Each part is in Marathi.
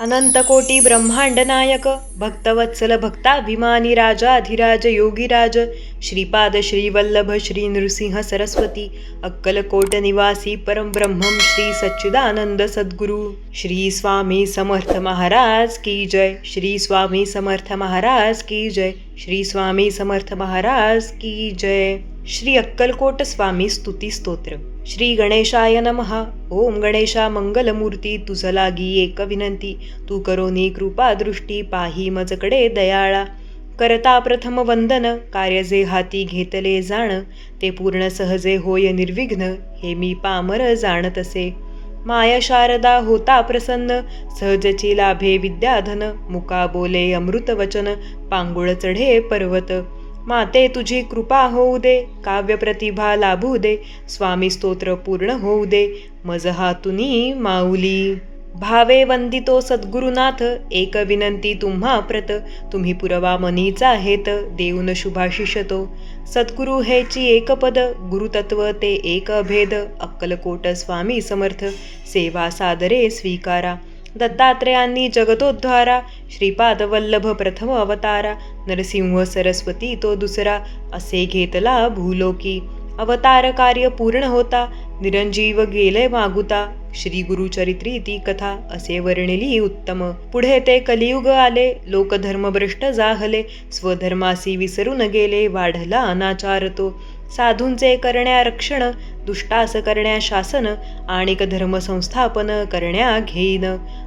अनंत कोटी ब्रह्मांड नायक भक्तवत्सल भक्ताभिमानी राजाधिराज योगीराज श्रीपाद श्रीवल्लभ श्री नृसिंह सरस्वती अक्कलकोट निवासी परमब्रह्मम श्री सच्चिदानंद सद्गुरु। श्री स्वामी समर्थ महाराज की जय। श्री स्वामी समर्थ महाराज की जय। श्री स्वामी समर्थ महाराज की जय। श्री अक्कलकोट स्वामी स्तुती स्तोत्र। श्री गणेशाय नमः ओम गणेशा मंगलमूर्ती तुझ लागी एक विनंती तू करोनी कृपा दृष्टी पाही मजकडे दयाळा करता प्रथम वंदन कार्य जे हाती घेतले जाण ते पूर्ण सहजे होय निर्विघ्न हे मी पामर जाणतसे माया शारदा होता प्रसन्न सहजची लाभे विद्याधन मुका बोले अमृत वचन पांगुळ चढे पर्वत माते तुझी कृपा होऊ दे काव्य प्रतिभा लाभू दे स्वामी स्तोत्र पूर्ण होऊ दे मज हातुनी माऊली. भावे वंदितो सद्गुरुनाथ एक विनंती तुम्हा प्रत तुम्ही पुरवा मनीचा हेत देऊन शुभाशिषतो. सद्गुरु हेची एक पद गुरुतत्व ते एक भेद अक्कलकोट स्वामी समर्थ सेवा सादरे स्वीकारा. दत्तात्रेयांनी जगतोद्धारा श्रीपाद वल्लभ प्रथम अवतारा नरसिंह सरस्वती तो दुसरा असे घेतला भूलोकी. अवतार कार्य पूर्ण होता निरंजीव गेले मागुता. श्री गुरुचरित्री ती कथा असे वर्णिली उत्तम. पुढे ते कलियुग आले लोकधर्मभ्रष्ट जाहले स्वधर्मासी विसरून गेले वाढला अनाचार तो. साधूंचे करण्या रक्षण दुष्टास करण्या शासन आणिक धर्म संस्थापन करण्या घेईन.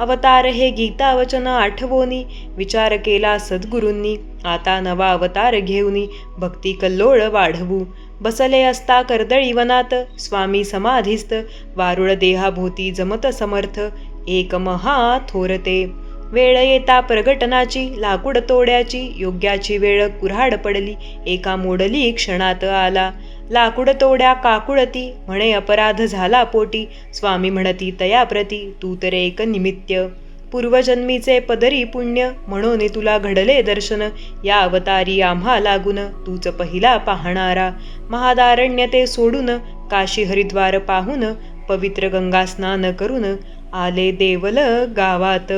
अवतार हे गीता वचन आठवोनी विचार केला सद्गुरूंनी आता नवा अवतार घेऊनी भक्ती कल्लोळ वाढवू. बसले असता कर्दळी वनात स्वामी समाधीस्त वारुळ देहाभोती जमत समर्थ एक महा थोरते. वेळ येता प्रगटनाची लाकूड तोड्याची योग्याची वेळ कुऱ्हाड पडली एका मोडली क्षणात आला. लाकूड तोड्या काकुळती म्हणे अपराध झाला पोटी. स्वामी म्हणती तयाप्रती तू तर एक निमित्य. पूर्वजन्मीचे पदरी पुण्य म्हणून तुला घडले दर्शन. या अवतारी आम्हा लागून तूच पहिला पाहणारा. महादारण्य ते सोडून काशी हरिद्वार पाहून पवित्र गंगा स्नान करून आले देवल गावात.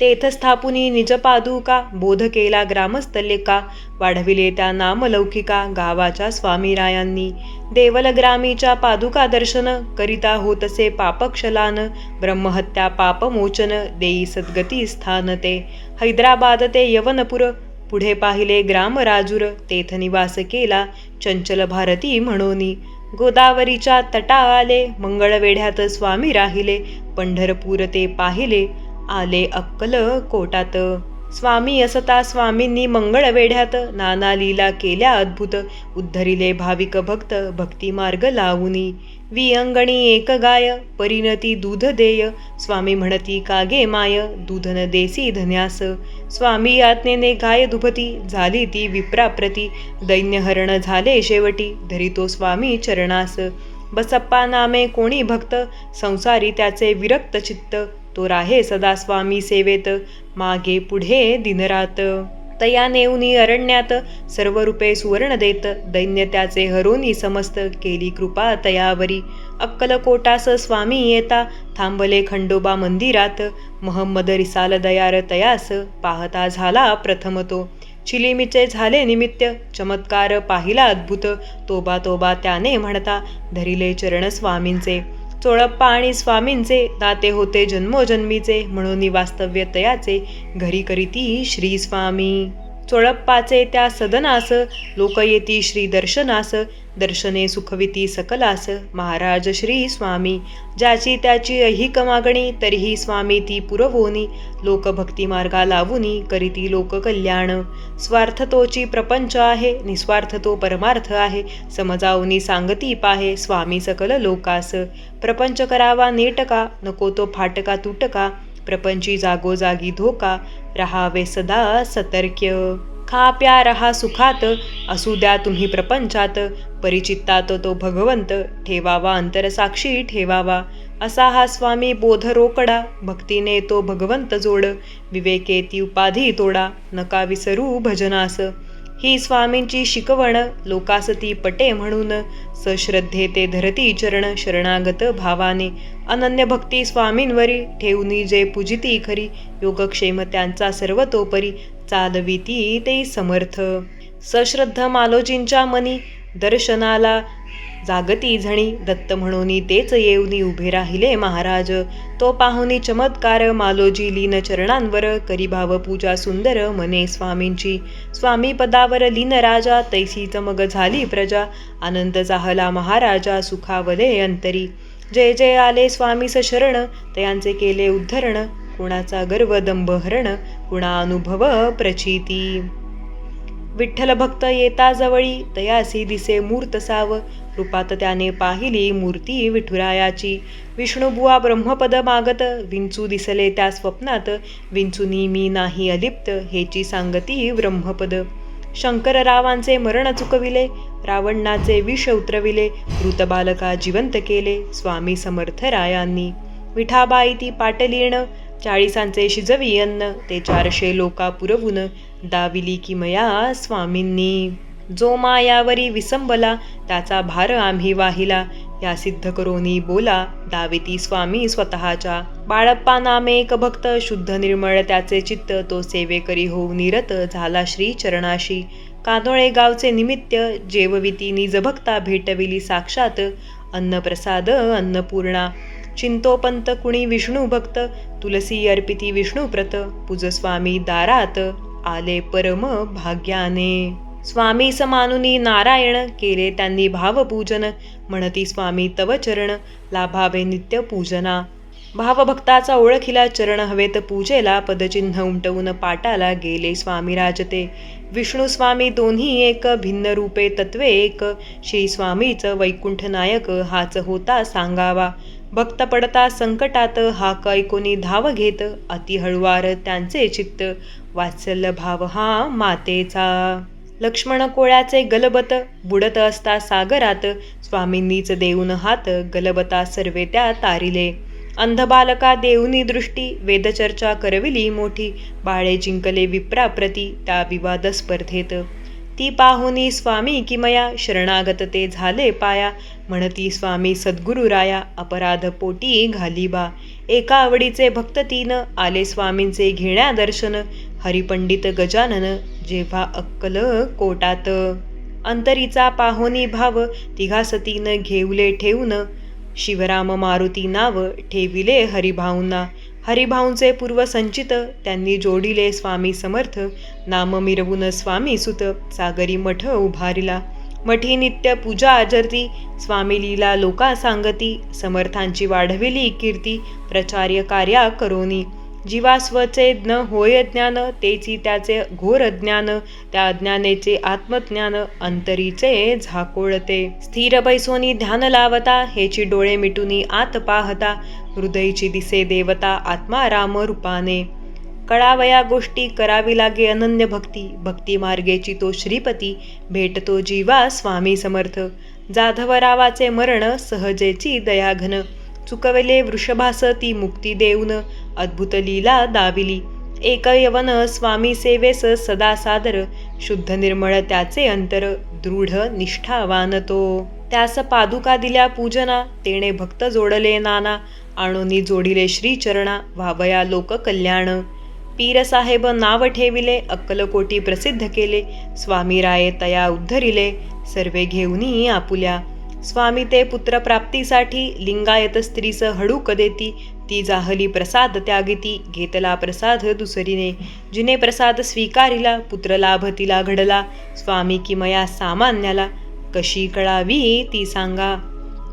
तेथ स्थापुनी निज पादुका बोध केला ग्रामस्थलिका वाढविले त्या नामलौकिका गावाच्या स्वामीरायांनी देवलग्रामीच्या पादुका दर्शन करिता होतसे पापक्षलान ब्रह्महत्या पापमोचन देई सद्गती स्थान ते हैदराबाद ते यवनपुर पुढे पाहिले ग्रामराजूर तेथ निवास केला चंचल भारती म्हणोनी गोदावरीच्या तटा आले मंगळवेढ्यात स्वामी राहिले पंढरपूर ते पाहिले आले अक्कल कोटात. स्वामी असता स्वामींनी मंगळ वेढ्यात. नाना लीला केल्या अद्भुत. उद्धरिले भाविक भक्त भक्ती मार्ग लावुनी. विअंगणी एक गाय परिणती दूध देय. स्वामी म्हणती कागे माय दूधन देसी धन्यास. स्वामी आज्ञेने गाय दुभती झाली ती विप्राप्रती. दैन्यहरण झाले शेवटी धरितो स्वामी चरणास. बसप्पा नामे कोणी भक्त? संसारी त्याचे विरक्त चित्त. तो राहे सदा स्वामी सेवेत मागे पुढे दिनरात. तया नेऊनी अरण्यात सर्व रूपे सुवर्ण देत दैन्य त्याचे हरोनी समस्त केली कृपा तयावरी. अक्कलकोटास स्वामी येता थांबले खंडोबा मंदिरात. महम्मद रिसाल दयार तयास पाहता झाला प्रथम तो. चिलिमीचे झाले निमित्त चमत्कार पाहिला अद्भुत. तोबा तोबा त्याने म्हणता धरिले चरण स्वामींचे. चोळप्पा आणि स्वामींचे नाते होते जन्मोजन्मीचे म्हणून वास्तव्य तयाचे घरी करीती श्री स्वामी. चोळप्पाचे त्या सदनास लोक येती श्री दर्शनास दर्शने सुखविती सकलास महाराज श्री स्वामी. ज्याची त्याची ऐहिक मागणी तरीही स्वामी ती पुरवोनी. लोकभक्ती मार्गा लावूनी करीती लोक कल्याण स्वार्थ तोची प्रपंच आहे निस्वार्थ तो परमार्थ आहे. समजावनी सांगती पाहे स्वामी सकल लोकास. प्रपंच करावा नेटका नको तो फाटका तुटका. प्रपंची जागोजागी धोका रहावे सदा सतर्क्य खा प्या रहा सुखात असू द्या तुम्ही प्रपंचात. परिचित्तात तो भगवंत ठेवावा अंतरसाक्षी ठेवावा. असा हा स्वामी बोध रोकडा भक्तीने तो भगवंत जोड. विवेके ती उपाधी तोडा नका विसरू भजनास. ही स्वामींची शिकवण लोकासती पटे म्हणून सश्रद्धे ते धरती चरण शरणागत भावाने. अनन्य भक्ती स्वामींवरी ठेवणी जे पूजिती खरी योगक्षेम त्यांचा सर्वतोपरी चालविती ते समर्थ. सश्रद्ध मालोजींच्या मनी दर्शनाला जागती झणी दत्त म्हणून तेच येऊनी उभे राहिले महाराज. तो पाहुनी चमत्कार मालोजी लीन चरणांवर करीभाव पूजा सुंदर मने स्वामींची. स्वामी पदावर लीन राजा तैसी मग झाली प्रजा. आनंद चाहला महाराजा सुखावले अंतरी. जय जय आले स्वामी शरण तयांचे केले उद्धरण. कुणाचा गर्व दंभहरण कुणा अनुभव प्रचिती. विठ्ठल भक्त येता जवळी तयासी दिसे मूर्त साव. रूपात त्याने पाहिली मूर्ती विठुरायाची. विष्णुबुवा ब्रह्मपद मागत विंचू दिसले त्या स्वप्नात विंचुनी मी नाही अलिप्त हेची सांगती ब्रह्मपद. शंकररावांचे मरण चुकविले रावणाचे विष उतरविले मृतबालका जिवंत केले स्वामी समर्थ रायांनी विठाबाई ती पाटलीण चाळीसांचे शिजवी अन्न ते चारशे लोका पुरवून दाविली की मया स्वामींनी. जो मायावरी विसंबला त्याचा भार आम्ही वाहिला. या सिद्ध करोनी बोला दाविती स्वामी स्वतःच्या. बाळप्पा नामे एक भक्त शुद्ध निर्मळ त्याचे चित्त तो सेवेकरी होऊ निरत झाला श्री चरणाशी. कानोळे गावचे निमित्त जेवविती निज भक्ता भेटविली साक्षात. अन्नप्रसाद अन्नपूर्णा. चिंतोपंत कुणी विष्णू भक्त तुलसी अर्पिती विष्णुप्रत. पुजस्वामी दारात आले परम भाग्याने. स्वामी समानुनी नारायण केले त्यांनी भावपूजन. म्हणती स्वामी तव चरण लाभावे नित्य पूजना. भावभक्ताचा ओळखीला चरण हवेत पूजेला पदचिन्ह उमटवून पाटाला गेले स्वामी राजते विष्णू स्वामी दोन्ही एक भिन्न रूपे तत्वे एक. श्री स्वामीच वैकुंठ नायक हाच होता सांगावा. भक्त पडता संकटात हा कैकोनी धाव घेत? अति हळुवार त्यांचे चित्त. वात्सल्य भाव हा मातेचा. लक्ष्मण कोळ्याचे गलबत बुडत असता सागरात स्वामींनीच देऊन हात गलबता सर्वे त्या तारिले. अंधबालका देऊनी दृष्टी वेदचर्चा करविली मोठी बाळे जिंकले विप्राप्रती त्या विवाद स्पर्धेत. ती पाहुनी स्वामी किमया शरणागत ते झाले पाया म्हणती स्वामी सद्गुरुराया अपराध पोटी घाली बा. एका आवडीचे भक्त तीन आले स्वामींचे घेण्या दर्शन हरिपंडित गजानन जेव्हा अक्कल कोटात अंतरीचा पाहोनी भाव तिघासतीन घेवले ठेवून शिवराम मारुती नाव ठेविले हरिभाऊंना. हरिभाऊंचे पूर्वसंचित त्यांनी जोडिले स्वामी समर्थ नाम मिरवून स्वामी सुत सागरी मठ उभारिला. मठी नित्य पूजा आचरती स्वामी लीला लोका सांगती समर्थांची वाढविली कीर्ती प्रचार्य कार्या करोनी. जीवास्वचे न होय ज्ञान तेची त्याचे घोर ज्ञान त्या अज्ञानेचे आत्मज्ञान अंतरीचे झाकोळते. स्थिर बैसोनी ध्यान लावता हेची डोळे मिटूनी आत पाहता हृदयची दिसे देवता आत्मा राम रूपाने. कळावया गोष्टी करावी लागे अनन्य भक्ती भक्ती मार्गेची तो श्रीपती भेटतो जीवा स्वामी समर्थ. जाधवरावाचे मरण सहजेची दयाघन. चुकवले वृषभास ती मुक्ती देऊन अद्भुत लीला दाविली. एक यवन स्वामी सेवेस सदा सादर शुद्ध निर्मळ त्याचे अंतर दृढ निष्ठावान तो त्यास पादुका दिल्या पूजना तेणे भक्त जोडले नाना आणोनी जोडिले श्रीचरणा व्हावया लोक कल्याण. पीरसाहेब नाव ठेविले अक्कलकोटी प्रसिद्ध केले स्वामी राय तया उद्धरिले सर्वे घेऊनी आपुल्या स्वामी ते पुत्रप्राप्तीसाठी लिंगायत स्त्रीस हडूक देती ती जाहली प्रसाद त्यागिती घेतला प्रसाद दुसरीने. जिने प्रसाद स्वीकारिला पुत्र लाभ तिला घडला. स्वामी किमया सामान्याला कशी कळावी ती सांगा.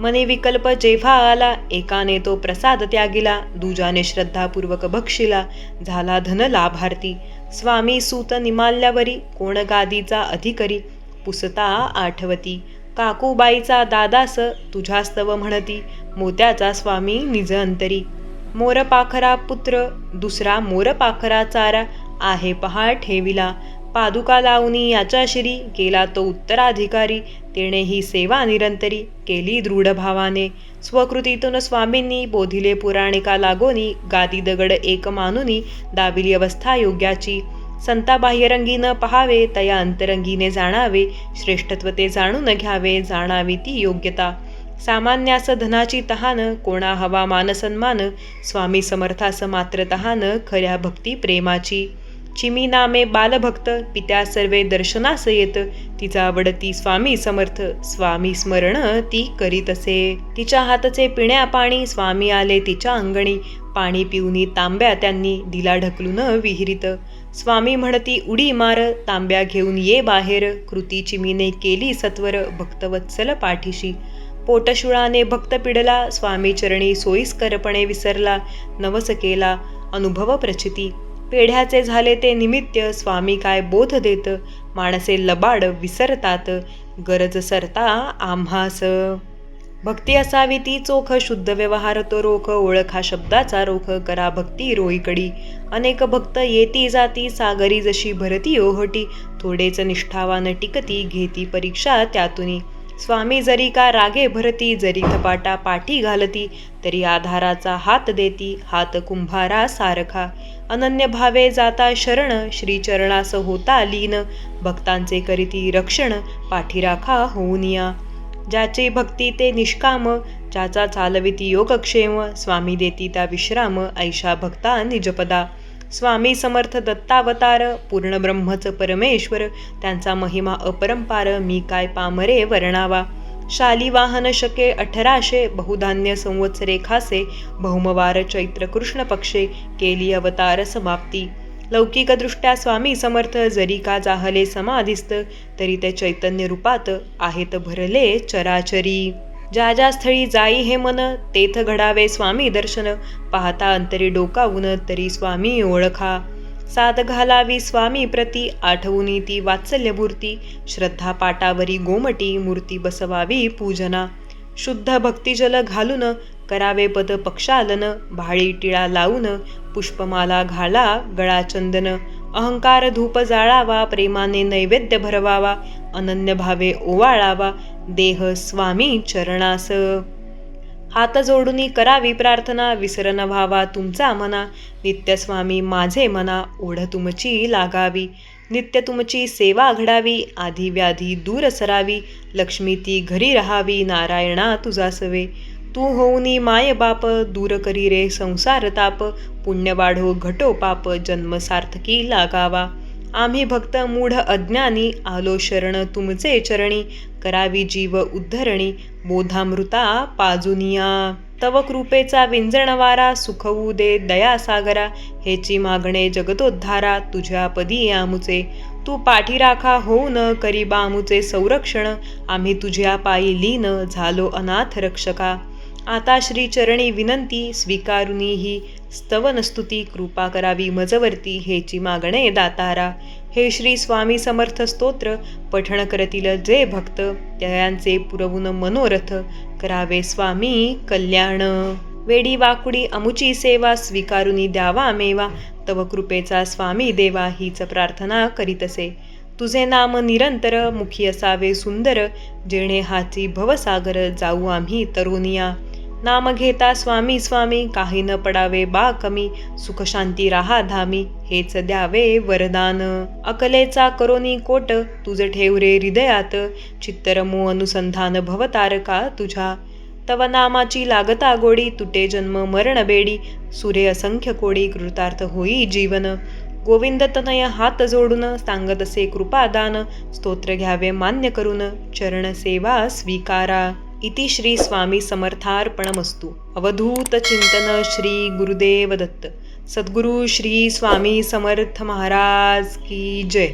मने विकल्प जेव्हा आला एकाने तो प्रसाद त्यागिला दुजाने श्रद्धापूर्वक भक्षिला झाला धन लाभार्थी. स्वामी सूत निमाल्यावरी कोण गादीचा अधिकरी पुसता आठवती. काकूबाईचा दादास तुझ्यास्तव म्हणती मोत्याचा स्वामी निज अंतरी. मोरपाखरा पुत्र दुसरा मोरपाखरा चारा आहे पहा ठेविला. पादुका लावणी याच्या श्री केला तो उत्तराधिकारी. तेणे ही सेवा निरंतरी केली दृढ भावाने. स्वकृतीतून स्वामींनी बोधिले पुराणिका लागोनी गादी दगड एक मानुनी दाबिली अवस्था योग्याची. संता बाह्यरंगी न पहावे तया अंतरंगीने जाणावे श्रेष्ठत्व ते जाणून घ्यावे जाणावी ती योग्यता. सामान्यास धनाची तहान कोणा हवा मानसन्मान स्वामी समर्थास मात्र तहान खऱ्या भक्ती प्रेमाची. चिमी नामे बालभक्त पित्या सर्वे दर्शनास येत. तिचा आवडती स्वामी समर्थ स्वामी स्मरण ती करीत असे तिच्या हातचे पिण्या पाणी स्वामी आले तिच्या अंगणी. पाणी पिऊनी तांब्या त्यांनी दिला ढकलून विहिरीत. स्वामी म्हणती उडी मार तांब्या घेऊन ये बाहेर. कृती चिमीने केली सत्वर भक्तवत्सल पाठीशी. पोटशुळाने भक्त पिडला स्वामी चरणी सोयीस्करपणे विसरला. नवस केला अनुभव प्रचिती. पेढ्याचे झाले ते निमित्त स्वामी काय बोध देत माणसे लबाड विसरतात गरज सरता आम्हास. भक्ती असावी ती चोख शुद्ध व्यवहार तो रोख ओळखा शब्दाचा रोख करा भक्ती रोईकडी. अनेक भक्त येती जाती सागरी जशी भरती ओहटी थोडेच निष्ठावान टिकती घेती परीक्षा त्यातून. स्वामी जरी का रागे भरती जरी थपाटा पाठी घालती तरी आधाराचा हात देती हात कुंभारा सारखा. अनन्य भावे जाता शरण श्रीचरणास होता लीन. भक्तांचे करीती रक्षण पाठीराखा होऊन या. ज्याची भक्ती ते निष्काम ज्याचा चालविती योगक्षेम स्वामी देती त्या विश्राम ऐशा भक्ता निजपदा. स्वामी समर्थ दत्तावतार पूर्णब्रह्मच परमेश्वर त्यांचा महिमा अपरंपार मी काय पामरे वर्णावा? शालिवाहन शके अठराशे बहुधान्य संवत्सरे खासे भौमवार चैत्र कृष्ण पक्षे केली अवतार समाप्ती. लौकिकदृष्ट्या स्वामी समर्थ जरी का जाहले समाधिस्त तरी ते चैतन्य रूपात आहेत भरले चराचरी. ज्या ज्या स्थळी जाई हे मन तेथ घडावे स्वामी दर्शन. पाहता अंतरी डोकावून तरी स्वामी ओळखा. साध घालावी स्वामी प्रती आठवुनी ती वात्सल्यमूर्ती. श्रद्धा पाटावरी गोमटी मूर्ती बसवावी पूजना. शुद्ध भक्तिजल घालून करावे पद पक्षालन. भाळी टिळा लावून पुष्पमाला घाला गळा चंदन. अहंकार धूप जाळावा प्रेमाने नैवेद्य भरवावा. अनन्य भावे ओवाळावा. देह स्वामी चरणास. हात जोडूनी करावी प्रार्थना विसरण व्हावा तुमचा मना. नित्य स्वामी माझे मना ओढ तुमची लागावी. नित्य तुमची सेवा घडावी आधी व्याधी दूर सरावी. लक्ष्मी ती घरी राहावी नारायणा तुझा सवे. तू होऊनी माय बाप दूर करी रे संसार ताप. पुण्य वाढो घटो पाप जन्म सार्थकी लागावा. आम्ही भक्त मूढ अज्ञानी आलो शरण तुमचे चरणी. करावी जीव उद्धरणी. बोधामृता पाजुनिया. तव कृपेचा विंजणवारा सुखवू दे दया सागरा हेची मागणे जगतोद्धारा तुझ्या पदी आमुचे. तू पाठीराखा होऊ न करी बामुचे संरक्षण. आम्ही तुझ्या पायी लीन झालो अनाथ रक्षका. आता श्री चरणी विनंती स्वीकारुनी ही स्तवनस्तुती कृपा करावी मजवरती हेची मागणे दातारा. हे श्री स्वामी समर्थ स्तोत्र पठण करतील जे भक्त त्यांचे पुरवून मनोरथ करावे स्वामी कल्याण. वेडी वाकुडी अमुची सेवा स्वीकारुनी द्यावा मेवा तव कृपेचा स्वामी देवा हीच प्रार्थना करीतसे. तुझे नाम निरंतर मुखी असावे सुंदर जेणे हाची भवसागर जाऊ आम्ही तरुणिया. नाम घेता स्वामी स्वामी काही न पडावे बा कमी सुख शांती राहा धामी हेच द्यावे वरदान. अकलेचा करोनी कोट तुझ ठेव रे हृदयात चित्तरमो अनुसंधान भवतारका तुझ्या तव नामाची लागता गोडी तुटे जन्म मरण बेडी सुरे असंख्य कोडी कृतार्थ होई जीवन. गोविंद तनय हात जोडून सांगत असे कृपादान स्तोत्र घ्यावे मान्य करून चरण सेवा स्वीकारा. इति श्री स्वामी समर्थार्पणमस्तु। अवधूत चिंतन श्री गुरुदेव दत्त सद्गुरु श्री स्वामी समर्थ महाराज की जय।